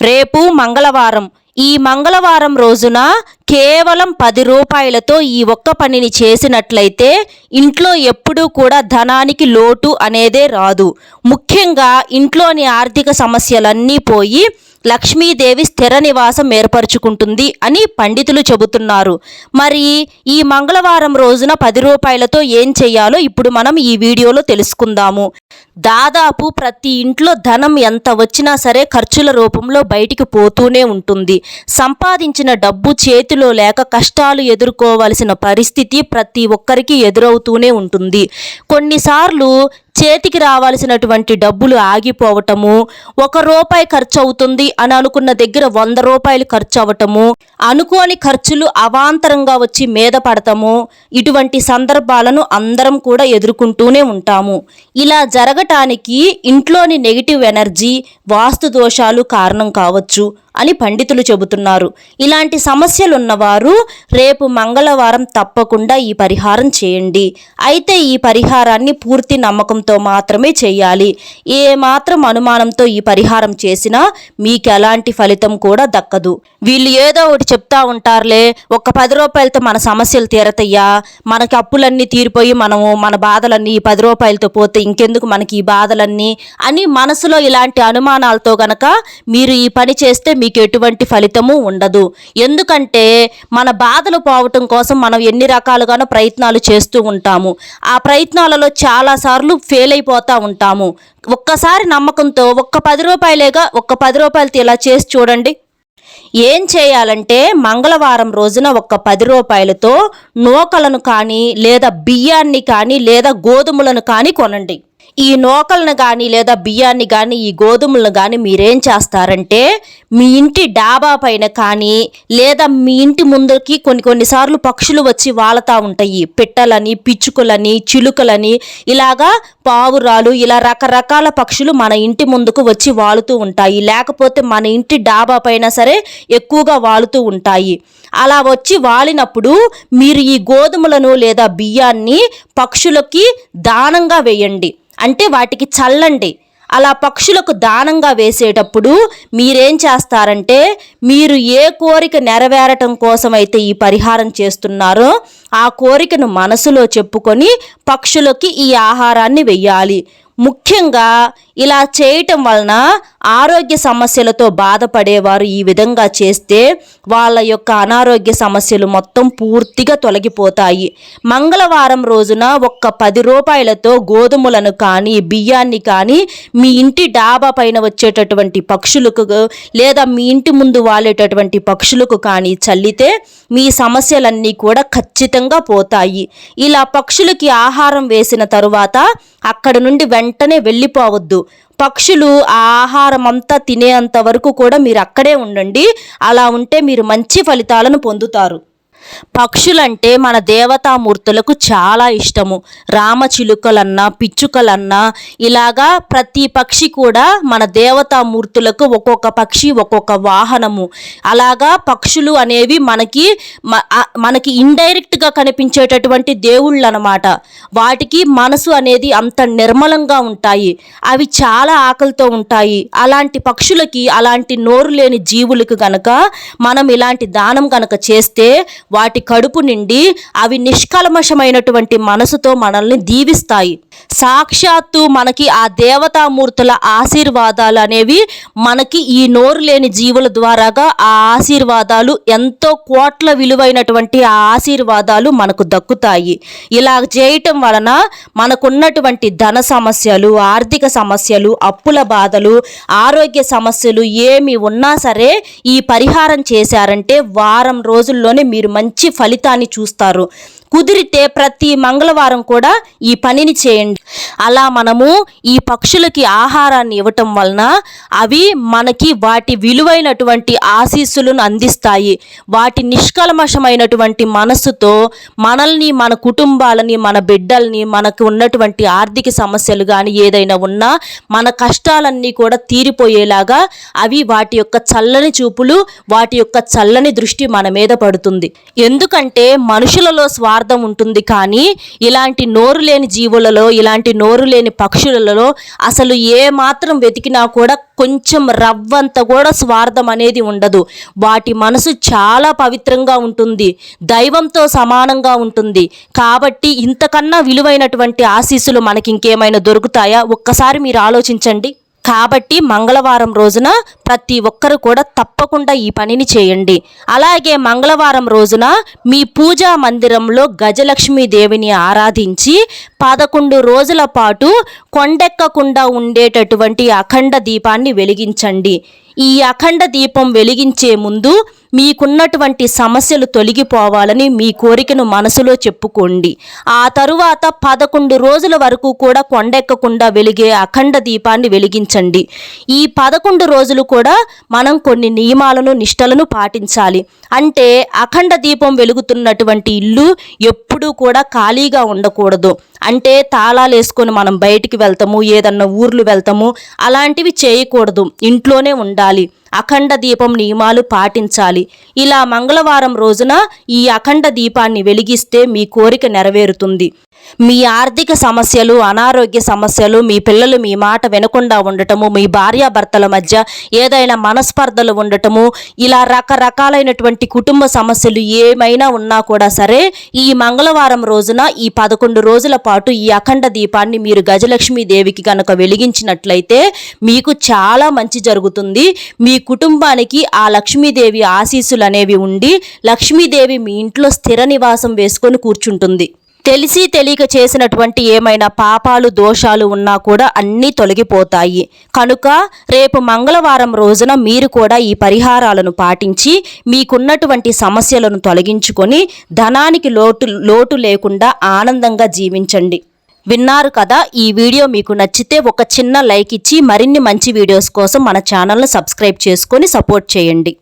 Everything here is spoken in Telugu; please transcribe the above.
రేపు మంగళవారం. ఈ మంగళవారం రోజున కేవలం పది రూపాయలతో ఈ ఒక్క పనిని చేసినట్లయితే ఇంట్లో ఎప్పుడూ కూడా ధనానికి లోటు అనేదే రాదు. ముఖ్యంగా ఇంట్లోని ఆర్థిక సమస్యలన్నీ పోయి లక్ష్మీదేవి స్థిర నివాసం ఏర్పరచుకుంటుంది అని పండితులు చెబుతున్నారు. మరి ఈ మంగళవారం రోజున పది రూపాయలతో ఏం చేయాలో ఇప్పుడు మనం ఈ వీడియోలో తెలుసుకుందాము. దాదాపు ప్రతి ఇంట్లో ధనం ఎంత వచ్చినా సరే ఖర్చుల రూపంలో బయటికి పోతూనే ఉంటుంది. సంపాదించిన డబ్బు చేతిలో లేక కష్టాలు ఎదుర్కోవలసిన పరిస్థితి ప్రతి ఒక్కరికి ఎదురవుతూనే ఉంటుంది. కొన్నిసార్లు చేతికి రావాల్సినటువంటి డబ్బులు ఆగిపోవటము ఒక రూపాయి ఖర్చు అవుతుంది అని అనుకున్న దగ్గర వంద రూపాయలు ఖర్చు అవ్వటము అనుకోని ఖర్చులు అవాంతరంగా వచ్చి మీద పడటము ఇటువంటి సందర్భాలను అందరం కూడా ఎదుర్కొంటూనే ఉంటాము. ఇలా జరగటానికి ఇంట్లోని నెగిటివ్ ఎనర్జీ వాస్తు దోషాలు కారణం కావచ్చు. అని పండితులు చెబుతున్నారు. ఇలాంటి సమస్యలున్నవారు రేపు మంగళవారం తప్పకుండా ఈ పరిహారం చేయండి. అయితే ఈ పరిహారాన్ని పూర్తి నమ్మకంతో మాత్రమే చేయాలి. ఏ మాత్రం అనుమానంతో ఈ పరిహారం చేసినా మీకు ఎలాంటి ఫలితం కూడా దక్కదు. వీళ్ళు ఏదో ఒకటి చెప్తా ఉంటారులే. ఒక పది రూపాయలతో మన సమస్యలు తీరతయ్యా. మనకి అప్పులన్నీ తీరిపోయి మనము మన బాధలన్నీ ఈ పది రూపాయలతో పోతే ఇంకెందుకు మనకి ఈ బాధలన్నీ అని మనసులో ఇలాంటి అనుమానాలతో గనక మీరు ఈ పని చేస్తే మీకు ఎటువంటి ఫలితము ఉండదు. ఎందుకంటే మన బాధలు పోవటం కోసం మనం ఎన్ని రకాలుగానో ప్రయత్నాలు చేస్తూ ఉంటాము. ఆ ప్రయత్నాలలో చాలాసార్లు ఫెయిల్ అయిపోతూ ఉంటాము. ఒక్కసారి నమ్మకంతో ఒక్క పది రూపాయలేగా ఒక్క పది రూపాయలతో ఇలా చేసి చూడండి. ఏం చేయాలంటే మంగళవారం రోజున ఒక పది రూపాయలతో నూకలను కానీ లేదా బియ్యాన్ని కానీ లేదా గోధుమలను కానీ కొనండి. ఈ నూకలను కానీ లేదా బియ్యాన్ని కానీ ఈ గోధుమలను కానీ మీరేం చేస్తారంటే మీ ఇంటి డాబా పైన కానీ లేదా మీ ఇంటి ముందుకి కొన్ని కొన్నిసార్లు పక్షులు వచ్చి వాళ్తా ఉంటాయి. పిట్టలని పిచ్చుకలని చిలుకలని ఇలాగా పావురాలు ఇలా రకరకాల పక్షులు మన ఇంటి ముందుకు వచ్చి వాలుతూ ఉంటాయి. లేకపోతే మన ఇంటి డాబా పైన సరే ఎక్కువగా వాలుతూ ఉంటాయి. అలా వచ్చి వాలినప్పుడు మీరు ఈ గోధుమలను లేదా బియ్యాన్ని పక్షులకి దానంగా వేయండి. అంటే వాటికి చల్లండి. అలా పక్షులకు దానంగా వేసేటప్పుడు మీరేం చేస్తారంటే మీరు ఏ కోరిక నెరవేరటం కోసమైతే ఈ పరిహారం చేస్తున్నారో ఆ కోరికను మనసులో చెప్పుకొని పక్షులకి ఈ ఆహారాన్ని వెయ్యాలి. ముఖ్యంగా ఇలా చేయటం వలన ఆరోగ్య సమస్యలతో బాధపడేవారు ఈ విధంగా చేస్తే వాళ్ళ యొక్క అనారోగ్య సమస్యలు మొత్తం పూర్తిగా తొలగిపోతాయి. మంగళవారం రోజున ఒక్క పది రూపాయలతో గోధుమలను కానీ బియ్యాన్ని కానీ మీ ఇంటి డాబా పైన వచ్చేటటువంటి పక్షులకు లేదా మీ ఇంటి ముందు వాలేటటువంటి పక్షులకు కానీ చల్లితే మీ సమస్యలన్నీ కూడా ఖచ్చితంగా పోతాయి. ఇలా పక్షులకి ఆహారం వేసిన తరువాత అక్కడ నుండి వెంటనే వెళ్ళిపోవద్దు. పక్షులు ఆ ఆహారం అంతా తినేంత వరకు కూడా మీరు అక్కడే ఉండండి. అలా ఉంటే మీరు మంచి ఫలితాలను పొందుతారు. పక్షులంటే మన దేవతామూర్తులకు చాలా ఇష్టము. రామచిలుకలన్నా పిచ్చుకలన్నా ఇలాగా ప్రతి పక్షి కూడా మన దేవతామూర్తులకు ఒక్కొక్క పక్షి ఒక్కొక్క వాహనము. అలాగా పక్షులు అనేవి మనకి మనకి ఇండైరెక్ట్గా కనిపించేటటువంటి దేవుళ్ళు అనమాట వాటికి మనసు అనేది అంత నిర్మలంగా ఉంటాయి. అవి చాలా ఆకలితో ఉంటాయి. అలాంటి పక్షులకి అలాంటి నోరు లేని జీవులకు గనక మనం ఇలాంటి దానం గనక చేస్తే వాటి కడుపు నిండి అవి నిష్కల్మషమైనటువంటి మనసుతో మనల్ని దీవిస్తాయి. సాక్షాత్తు మనకి ఆ దేవతామూర్తుల ఆశీర్వాదాలు అనేవి మనకి ఈ నోరు లేని జీవుల ద్వారాగా ఆ ఆశీర్వాదాలు ఎంతో కోట్ల విలువైనటువంటి ఆ ఆశీర్వాదాలు మనకు దక్కుతాయి. ఇలా చేయటం వలన మనకున్నటువంటి ధన సమస్యలు ఆర్థిక సమస్యలు అప్పుల బాధలు ఆరోగ్య సమస్యలు ఏమి ఉన్నా సరే ఈ పరిహారం చేశారంటే వారం రోజుల్లోనే మీరు మంచి ఫలితాన్ని చూస్తారు. కుదిరితే ప్రతి మంగళవారం కూడా ఈ పనిని చేయండి. అలా మనము ఈ పక్షులకి ఆహారాన్ని ఇవ్వటం వలన అవి మనకి వాటి విలువైనటువంటి ఆశీస్సులను అందిస్తాయి. వాటి నిష్కల్మషమైనటువంటి మనస్సుతో మనల్ని మన కుటుంబాలని మన బిడ్డల్ని మనకు ఉన్నటువంటి ఆర్థిక సమస్యలు కానీ ఏదైనా ఉన్నా మన కష్టాలన్నీ కూడా తీరిపోయేలాగా అవి వాటి యొక్క చల్లని చూపులు వాటి యొక్క చల్లని దృష్టి మన మీద పడుతుంది. ఎందుకంటే మనుషులలో స్వార్థం ఉంటుంది కానీ ఇలాంటి నోరు లేని జీవులలో ఇలాంటి నోరు లేని పక్షులలో అసలు ఏ మాత్రం వెతికినా కూడా కొంచెం రవ్వంత కూడా స్వార్థం అనేది ఉండదు. వాటి మనసు చాలా పవిత్రంగా ఉంటుంది. దైవంతో సమానంగా ఉంటుంది. కాబట్టి ఇంతకన్నా విలువైనటువంటి ఆశీస్సులు మనకి ఇంకేమైనా దొరుకుతాయా? ఒక్కసారి మీరు ఆలోచించండి. కాబట్టి మంగళవారం రోజున ప్రతి ఒక్కరు కూడా తప్పకుండా ఈ పనిని చేయండి. అలాగే మంగళవారం రోజున మీ పూజా మందిరంలో గజలక్ష్మీ దేవిని ఆరాధించి పదకొండు రోజుల పాటు కొండెక్కకుండా ఉండేటటువంటి అఖండ దీపాన్ని వెలిగించండి. ఈ అఖండ దీపం వెలిగించే ముందు మీకున్నటువంటి సమస్యలు తొలగిపోవాలని మీ కోరికను మనసులో చెప్పుకోండి. ఆ తరువాత పదకొండు రోజుల వరకు కూడా కొండెక్కకుండా వెలిగే అఖండ దీపాన్ని వెలిగించండి. ఈ పదకొండు రోజులు కూడా మనం కొన్ని నియమాలను నిష్టలను పాటించాలి. అంటే అఖండ దీపం వెలుగుతున్నటువంటి ఇల్లు ఎప్పుడూ కూడా ఖాళీగా ఉండకూడదు. అంటే తాళాలు వేసుకొని మనం బయటికి వెళ్తాము ఏదన్నా ఊర్లు వెళ్తాము అలాంటివి చేయకూడదు. ఇంట్లోనే ఉండాలి. అఖండ దీపం నియమాలు పాటించాలి. ఇలా మంగళవారం రోజున ఈ అఖండ దీపాన్ని వెలిగిస్తే మీ కోరిక నెరవేరుతుంది. మీ ఆర్థిక సమస్యలు అనారోగ్య సమస్యలు మీ పిల్లలు మీ మాట వినకుండా ఉండటము మీ భార్యాభర్తల మధ్య ఏదైనా మనస్పర్ధలు ఉండటము ఇలా రకరకాలైనటువంటి కుటుంబ సమస్యలు ఏమైనా ఉన్నా కూడా సరే ఈ మంగళవారం రోజున ఈ పదకొండు రోజుల పాటు ఈ అఖండ దీపాన్ని మీరు గజలక్ష్మీ దేవికి కనుక వెలిగించినట్లయితే మీకు చాలా మంచి జరుగుతుంది. మీ కుటుంబానికి ఆ లక్ష్మీదేవి ఆశీస్సులు అనేవి ఉండి లక్ష్మీదేవి మీ ఇంట్లో స్థిర నివాసం వేసుకొని కూర్చుంటుంది. తెలిసి తెలియక చేసినటువంటి ఏమైనా పాపాలు దోషాలు ఉన్నా కూడా అన్నీ తొలగిపోతాయి. కనుక రేపు మంగళవారం రోజున మీరు కూడా ఈ పరిహారాలను పాటించి మీకున్నటువంటి సమస్యలను తొలగించుకొని ధనానికి లోటు లోటు లేకుండా ఆనందంగా జీవించండి. విన్నారు కదా? ఈ వీడియో మీకు నచ్చితే ఒక చిన్న లైక్ ఇచ్చి మరిన్ని మంచి వీడియోస్ కోసం మన ఛానల్ను సబ్స్క్రైబ్ చేసుకొని సపోర్ట్ చేయండి.